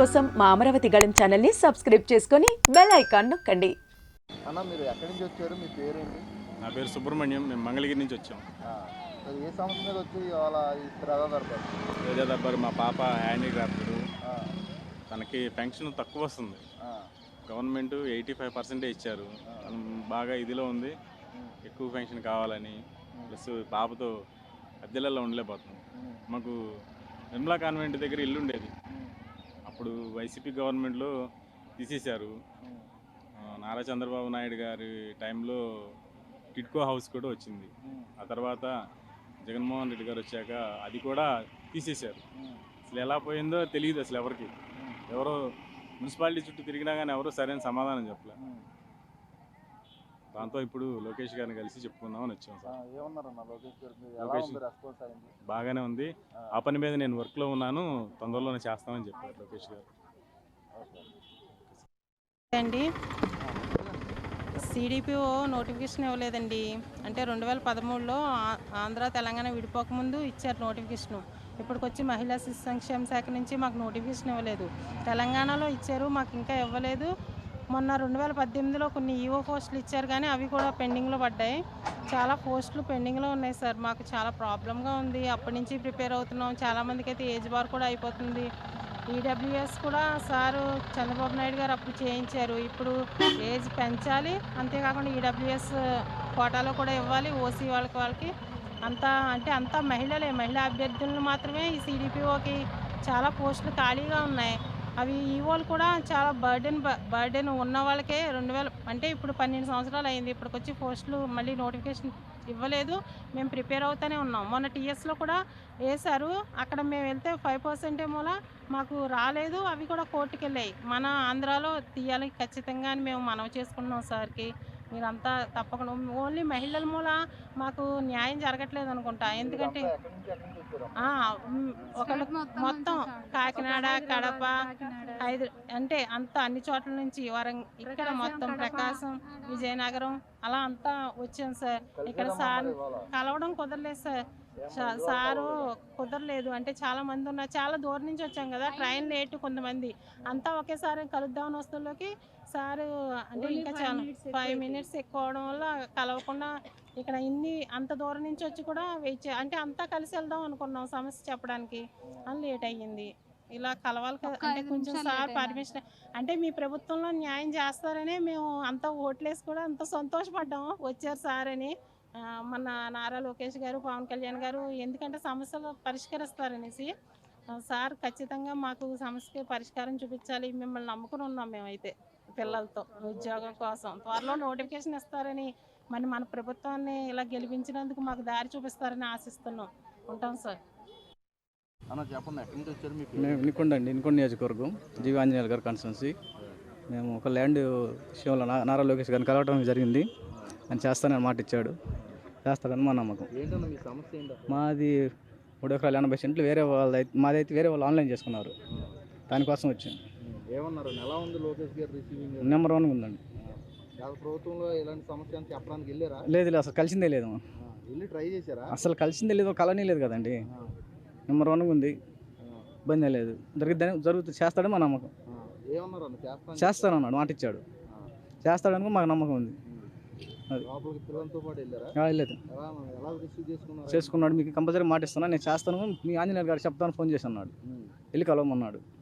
కోసం మా అమరావతి గళం ఛానల్ని సబ్స్క్రైబ్ చేసుకొని బెల్ ఐకాన్ నొక్కండి. అన్న మీరు ఎక్కడి నుంచి వచ్చారు? మీ పేరేంటి? నా పేరు సుబ్రహ్మణ్యం. మేము మంగళగిరి నుంచి వచ్చాం. ఏ సమస్య మీద వచ్చి ఇవాళ ఈ శ్రద్ధ దొరకారు రోజా దర్బార్ మా పాప హ్యాండీక్రాఫ్ట్ తనకి పెన్షన్ తక్కువ వస్తుంది. గవర్నమెంట్ ఎయిటీ ఫైవ్ పర్సెంటే ఇచ్చారు. తను బాగా ఇదిలో ఉంది. ఎక్కువ పెన్షన్ కావాలని ప్లస్ పాపతో అద్దెలలో ఉండలేకపోతున్నాం. మాకు నిర్మలా కాన్వెంట్ దగ్గర ఇల్లు ఉండేది అప్పుడు వైసీపీ గవర్నమెంట్లో తీసేశారు. నారా చంద్రబాబు నాయుడు గారి టైంలో టిడ్కో హౌస్ కూడా వచ్చింది. ఆ తర్వాత జగన్మోహన్ రెడ్డి గారు వచ్చాక అది కూడా తీసేశారు. అసలు ఎలా పోయిందో తెలియదు అసలు ఎవరికి. ఎవరో మున్సిపాలిటీ చుట్టూ తిరిగినా కానీ ఎవరో సరైన సమాధానం చెప్పలే. దాంతో ఇప్పుడు లోకేష్ గారిని కలిసి చెప్పుకుందామని వచ్చాం సార్. ఏమన్నారన్న లోకేష్ గారు? మీరు ఎలా లోకేష్ ఉంది రెస్పాన్స్ అయింది? బాగానే ఉంది. ఆ. పని మీద నేను వర్క్లో ఉన్నాను. తొందరలోనే చేస్తామని చెప్పారు లోకేష్ గారు. అండి. సిడిపిఓ నోటిఫికేషన్ ఇవ్వలేదండి. అంటే రెండు వేల పదమూడులో ఆ- ఆంధ్ర తెలంగాణ విడిపోకముందు ఇచ్చారు నోటిఫికేషన్. ఇప్పటికొచ్చి మహిళా శిశు సంక్షేమ శాఖ నుంచి మాకు నోటిఫికేషన్ ఇవ్వలేదు. తెలంగాణలో ఇచ్చారు మాకు ఇంకా ఇవ్వలేదు. మొన్న రెండు వేల పద్దెనిమిదిలో కొన్ని ఈఓ పోస్టులు ఇచ్చారు కానీ అవి కూడా పెండింగ్లో పడ్డాయి. చాలా పోస్టులు పెండింగ్లో ఉన్నాయి సార్. మాకు చాలా ప్రాబ్లంగా ఉంది. అప్పటి నుంచి ప్రిపేర్ అవుతున్నాం. చాలామందికి అయితే ఏజ్ బార్ కూడా అయిపోతుంది. ఈడబ్ల్యూఎస్ కూడా సారు చంద్రబాబు నాయుడు గారు అప్పుడు చేయించారు. ఇప్పుడు ఏజ్ పెంచాలి. అంతేకాకుండా ఈడబ్ల్యూఎస్ కోటాలో కూడా ఇవ్వాలి. ఓసీ వాళ్ళకి వాళ్ళకి అంతా అంటే అంతా మహిళలే. మహిళా అభ్యర్థులను మాత్రమే ఈ సిడిపిఓకి చాలా పోస్టులు ఖాళీగా ఉన్నాయి. అవి ఈవోలు కూడా చాలా బర్డెన్ బర్డెన్ ఉన్న వాళ్ళకే రెండు వేల. అంటే ఇప్పుడు పన్నెండు సంవత్సరాలు అయింది. ఇప్పటికొచ్చి పోస్టులు మళ్ళీ నోటిఫికేషన్ ఇవ్వలేదు. మేము ప్రిపేర్ అవుతూనే ఉన్నాం. మొన్న టీఎస్లో కూడా వేశారు అక్కడ మేము వెళ్తే ఫైవ్ పర్సెంట్ ఏమోలా మాకు రాలేదు. అవి కూడా కోర్టుకెళ్ళాయి. మన ఆంధ్రాలో తీయాలి ఖచ్చితంగా అని మేము మనవి చేసుకున్నాం సార్కి. మీరంతా తప్పకుండా. ఓన్లీ మహిళల మూల మాకు న్యాయం జరగట్లేదు అనుకుంటా. ఎందుకంటే ఒకళ్ళు మొత్తం కాకినాడ కడప హైదరా అంటే అంత అన్ని చోట్ల నుంచి వరం ఇక్కడ మొత్తం ప్రకాశం విజయనగరం అలా అంతా వచ్చాం సార్. ఇక్కడ సార్ కలవడం కుదరలేదు సార్. సారు కుదరలేదు. అంటే చాలా మంది ఉన్నారు. చాలా దూరం నుంచి వచ్చాం కదా. ట్రైన్ లేట్ కొంతమంది. అంతా ఒకేసారి కలుద్దామని వస్తువులోకి సారు అంటే ఇంకా చాలా ఫైవ్ మినిట్స్ ఎక్కువ అవడం వల్ల కలవకుండా ఇక్కడ ఇన్ని అంత దూరం నుంచి వచ్చి కూడా వెయిట్ చే అంటే అంతా కలిసి వెళ్దాం అనుకున్నాం సమస్య చెప్పడానికి. అని లేట్ అయ్యింది. ఇలా కలవాలి కదా. అంటే కొంచెం సార్ పర్మిషన్ అంటే మీ ప్రభుత్వంలో న్యాయం చేస్తారని మేము అంత ఓట్లేసి కూడా అంత సంతోషపడ్డాము. వచ్చారు సార్ అని మన నారా లోకేష్ గారు పవన్ కళ్యాణ్ గారు ఎందుకంటే సమస్యలు పరిష్కరిస్తారనేసి సార్ ఖచ్చితంగా మాకు సమస్యకి పరిష్కారం చూపించాలి మిమ్మల్ని నమ్ముకుని ఉన్నాం మేమైతే పిల్లలతో ఉద్యోగం కోసం. త్వరలో నోటిఫికేషన్ ఇస్తారని మరి మన ప్రభుత్వాన్ని ఇలా గెలిపించినందుకు మాకు దారి చూపిస్తారని ఆశిస్తున్నాం. ఉంటాం సార్. అన్న చెప్పండి ఎక్కడి నుంచి వచ్చారు మీ మేము పేరు వినుకొండ అండి నియోజకవర్గం జీవి ఆంజనేయులు గారి కాన్స్టిట్యున్సీ. మేము ఒక ల్యాండ్ విషయంలో నా- నారా లోకేష్ గారిని కలవటం జరిగింది. ఆయన చేస్తానని మాట ఇచ్చాడు. చేస్తాడని మా నమ్మకం? మాది మూడు ఎకరాలు ఎనభై సెంట్లు వేరే వాళ్ళ మాది అయితే వేరే వాళ్ళు ఆన్లైన్ చేసుకున్నారు. దానికోసం వచ్చాం ఏమన్నారు? ఎలా ఉంది లోకేష్ గారు రిసీవింగ్ నెంబర్ వన్ ఉందండి. ప్రభుత్వంలో ఇలాంటి సమస్య అని చెప్పడానికి వెళ్ళారా? లేదు లేదు అసలు కలిసిందే లేదు. వెళ్ళి ట్రై చేశారా? అసలు కలిసిందే లేదు కలనీ లేదు కదండి. నెంబర్ వన్ ఉంది. ఇబ్బంది లేదు. జరుగుతుంది జరుగుతుంది చేస్తాడని మా నమ్మకం. ఏమన్నారు చేస్తాను చేస్తానన్నాడు మాట ఇచ్చాడు చేస్తాడని మాకు నమ్మకం ఉంది. చేసుకున్నాడు. మీకు కంపల్సరీ మాట ఇస్తున్నా నేను చేస్తాను. మీ ఆంజనేయులు గారు చెప్తాను. ఫోన్ చేసి అన్నాడు. వెళ్ళి కలవమన్నాడు.